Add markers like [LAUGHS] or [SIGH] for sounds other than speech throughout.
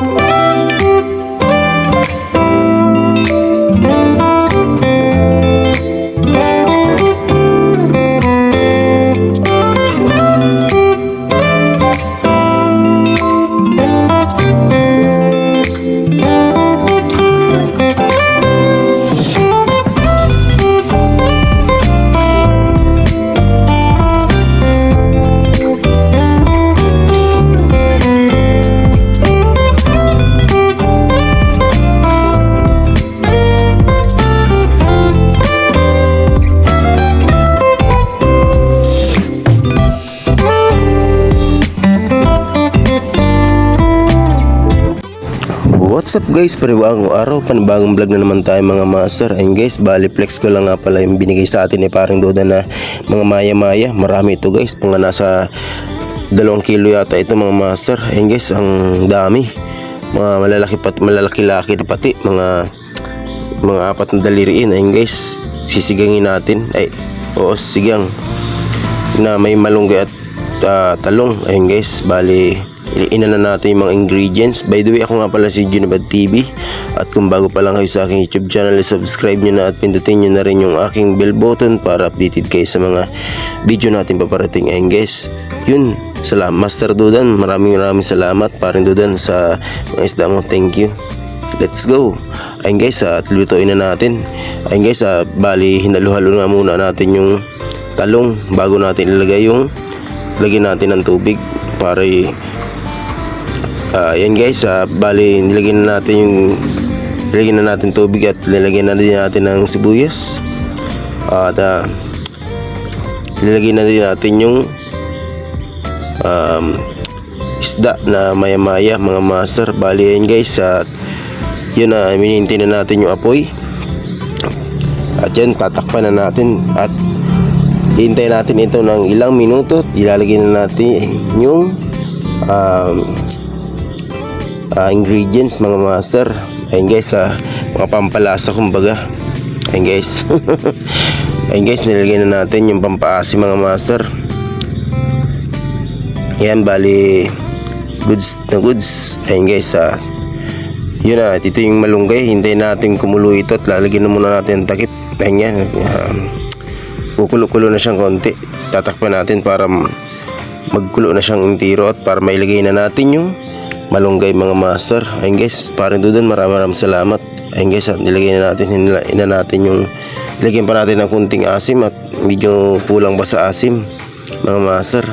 Música What's up guys, panibagong araw, panibagong vlog na naman tayo mga master. Ayun guys, bali flex ko lang nga pala yung binigay sa atin ni paring Doda na mga maya-maya. Marami ito guys, mga nasa dalawang kilo yata ito mga master. Ayun guys, ang dami. Mga malalaki pat, malalaki-laki na pati. Mga mga apat na daliriin. Ayun guys, sisigangin natin. Ay, oo, sigang. Na may malunggay at ah, talong Ayun guys, bali ina na natin yung mga ingredients. By the way, ako nga pala si Junibad TV. At kung bago pa lang kayo sa aking YouTube channel, subscribe nyo na at pindutin nyo na rin yung aking bell button para updated kayo sa mga video natin paparating. Ayun guys, yun. Salamat, Master Dudan. Maraming maraming salamat, paring Dudan, sa mga isda mo. Thank you. Let's go. Ayun guys, at lutuin na natin. Ayun guys, ah, bali, hinaluhalo na muna natin yung talong bago natin ilagay yung lagyan natin ng tubig para i- Ah, yan guys, ah, bali nilagyan na natin yung nilagyan na natin tubig at nilagyan na din natin ng sibuyas. at ah, nilagyan na din natin yung um, isda na maya-maya mga master. Bali yan guys, at yun na, uh, na natin yung apoy. At yan, tatakpan na natin at hintayin natin ito ng ilang minuto. Ilalagay na natin yung um, uh, ingredients mga master. Ayun guys ah, mga pampalasa kumbaga. Ayun guys. [LAUGHS] Ayun guys nilagay na natin yung pampaasim mga master. Yan bali goods na goods. Ayun guys ah, yun na ito yung malunggay. Hintayin natin kumulo ito at lalagyan na muna natin ang takip. Ayun yan. Um, kukulo-kulo na siyang konti. Tatakpan natin para magkulo na siyang intiro at para mailagay na natin yung malunggay mga master. Ayun guys. Parang doon maraming maraming salamat. Ayun guys at nilagay na natin ina, ina natin yung nilagyan pa natin ng kunting asim at medyo kulang ba sa asim mga master.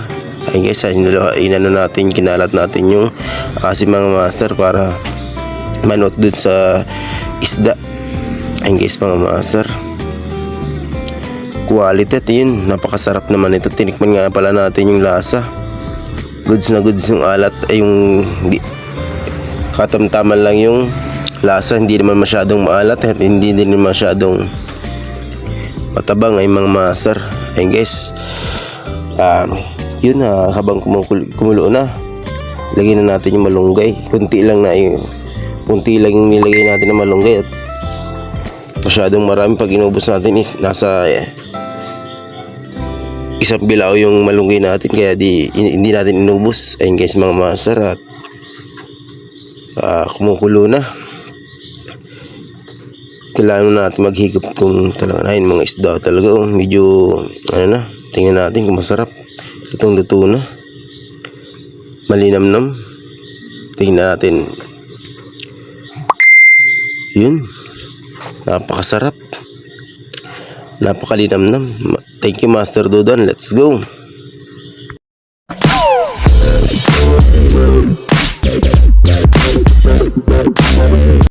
Ayun guys ayun, inano natin kinalat natin yung asim mga master para manot dun sa isda. Ayun guys mga master quality at yun napakasarap naman ito. Tinikman nga pala natin yung lasa. Goods na goods yung alat ay yung katamtaman lang yung lasa. Hindi naman masyadong maalat at hindi din masyadong matabang ay mga master ayun guys. Um, yun na habang kumukulo, kumulo na lagyan na natin yung malunggay. Kunti lang na yung kunti lang yung nilagay natin na malunggay at masyadong marami. Pag inubos natin is nasa eh, isang bilao yung malunggay natin kaya di hindi natin inubos. Ayun guys mga master at uh, kumukulo na. Kailangan natin maghigop kung talaga ayun mga isda talaga oh, medyo ano na tingnan natin kung masarap. Lutong luto na. Malinamnam. Tingnan natin. Yun. Napakasarap. Napakalinamnam thank you master Dodon. Let's go